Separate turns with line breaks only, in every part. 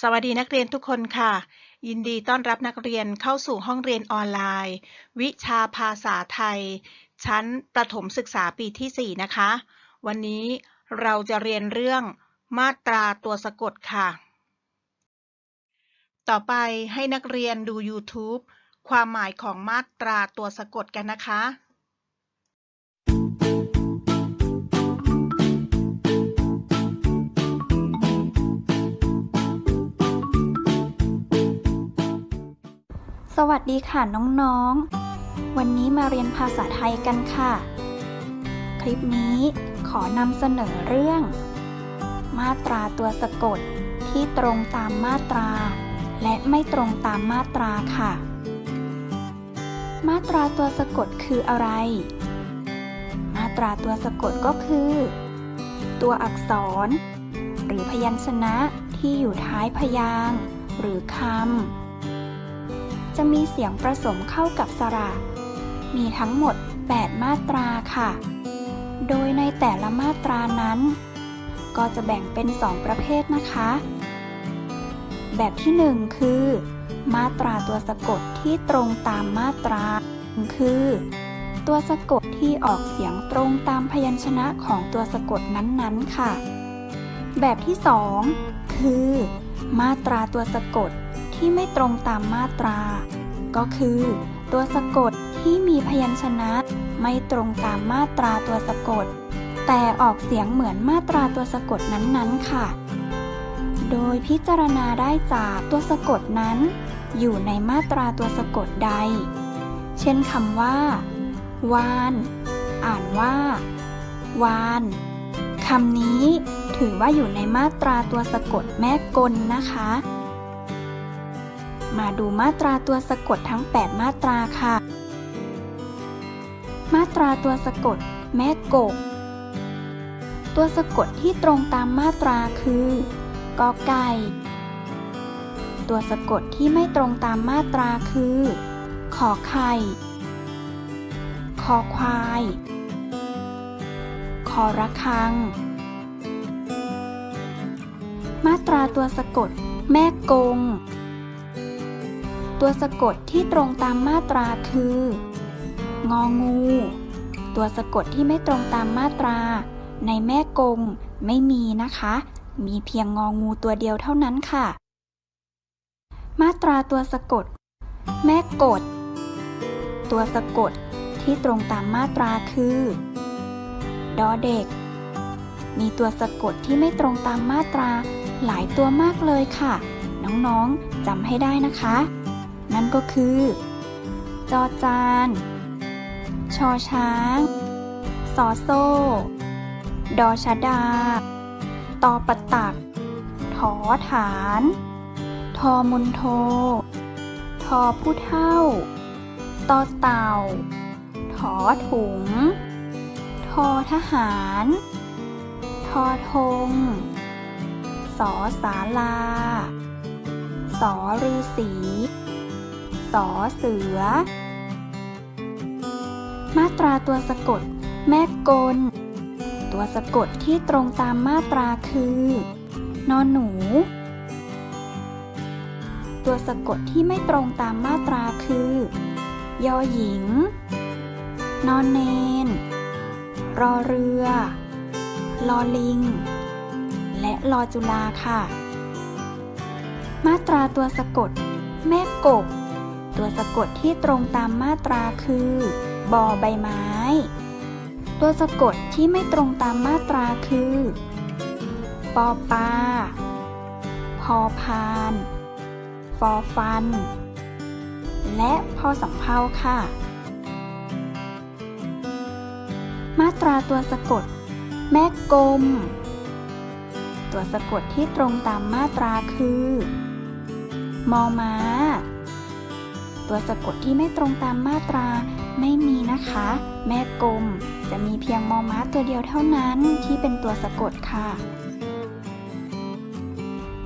สวัสดีนักเรียนทุกคนค่ะ ยินดีต้อนรับนักเรียนเข้าสู่ห้องเรียนออนไลน์ วิชาภาษาไทย ชั้นประถมศึกษาปีที่ 4 นะคะ วันนี้เราจะเรียนเรื่องมาตราตัวสะกดค่ะ ต่อไปให้นักเรียนดู YouTube ความหมายของมาตราตัวสะกดกันนะคะ
สวัสดีค่ะน้องๆ วันนี้มาเรียนภาษาไทยกันค่ะ คลิปนี้ขอนำเสนอเรื่อง มาตราตัวสะกดที่ตรงตามมาตรา และไม่ตรงตามมาตราค่ะ มาตราตัวสะกดคืออะไร มาตราตัวสะกดก็คือ ตัวอักษร หรือพยัญชนะที่อยู่ท้ายพยางค์หรือคำ จะมีเสียงผสมเข้ากับสระ มีทั้งหมด 8 มาตราค่ะ โดยในแต่ละมาตรานั้น ก็จะแบ่งเป็น 2 ประเภทนะคะ แบบที่ 1 คือ มาตราตัวสะกดที่ตรงตามมาตรา คือ ตัวสะกดที่ออกเสียงตรงตามพยัญชนะของตัวสะกดนั้นๆค่ะ แบบที่ 2 คือ มาตราตัวสะกด ที่ไม่ตรงตามมาตรา ก็คือ ตัวสะกดที่มีพยัญชนะไม่ตรงตามมาตราตัวสะกด แต่ออกเสียงเหมือนมาตราตัวสะกดนั้นๆ ค่ะ โดยพิจารณาได้จากตัวสะกดนั้น อยู่ในมาตราตัวสะกดใด เช่นคำว่า วาน อ่านว่า วานคำนี้ถือว่าอยู่ในมาตราตัวสะกดแม่กลนะคะ มาดูมาตราตัวสะกดทั้ง 8 มาตราค่ะ มาตราตัวสะกด แม่กบ ตัวสะกดที่ตรงตามมาตราคือกอไก่ ตัวสะกดที่ไม่ตรงตามมาตราคือ ขอไข่ คอควาย คอระฆัง มาตราตัวสะกด แม่กง ตัวสะกดที่ตรงตามมาตราคือ งองู ตัวสะกดที่ไม่ตรงตามมาตรา ในแม่กงไม่มีนะคะ มีเพียงงองูตัวเดียวเท่านั้นค่ะ มาตราตัวสะกด แม่กด ตัวสะกดที่ตรงตามมาตราคือ ดอเด็ก มีตัวสะกดที่ไม่ตรงตามมาตราหลายตัวมากเลยค่ะ น้องๆจำให้ได้นะคะ นั่นก็คือ จอจาน ชอช้าง สอโซ่ ดอชดา ตอปะตัก ถอฐาน ทอมุนโท ทอผู้เท่า ตอเต่า ถอถุง ทอทหาร ทอธงสอศาลา สอฤาษี สอเสือ มาตราตัวสะกด แม่กล ตัวสะกดที่ตรงตามมาตราคือ นอนหนู ตัวสะกดที่ไม่ตรงตามมาตราคือ ยอหญิง นอนเนน รอเรือ ลอลิง และลอจุลาค่ะ มาตราตัวสะกด แม่กบ ตัวสะกดที่ตรงตามมาตราคือบอใบไม้ ตัวสะกดที่ไม่ตรงตามมาตราคือ ปอปลาพอพาน ฟอฟัน และพอสำเภาค่ะ มาตราตัวสะกด แม่กลม ตัวสะกดที่ตรงตามมาตราคือ มอม้า ตัวสะกดที่ไม่ตรงตามมาตราไม่มีนะคะ แม่กลมจะมีเพียงมอม้าตัวเดียวเท่านั้นที่เป็นตัวสะกดค่ะ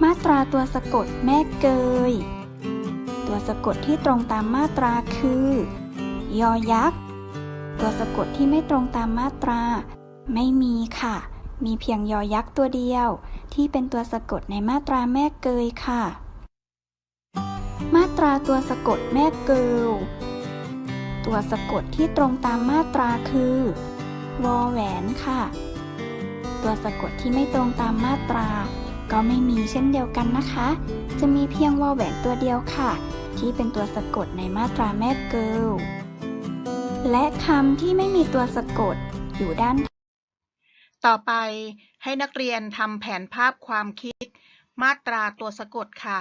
มาตราตัวสะกดแม่เกย ตัวสะกดที่ตรงตามมาตราคือ ยอยักษ์ ตัวสะกดที่ไม่ตรงตามมาตรา ไม่มีค่ะ มีเพียงยอยักษ์ตัวเดียว ที่เป็นตัวสะกดในมาตราแม่เกยค่ะ ตราตัวสะกดแม่เกิลตัวสะกดที่ตรงตามมาตราคือวอแหวนค่ะ ตัวสะกดที่ไม่ตรงตามมาตรา ก็ไม่มีเช่นเดียวกันนะคะ จะมีเพียงวอแหวนตัวเดียวค่ะ ที่เป็นตัวสะกดในมาตราแม่เกิลและคำที่ไม่มีตัวสะกดอยู่ด้าน
ต่อไปให้นักเรียนทำแผนภาพความคิด มาตราตัวสะกดค่ะ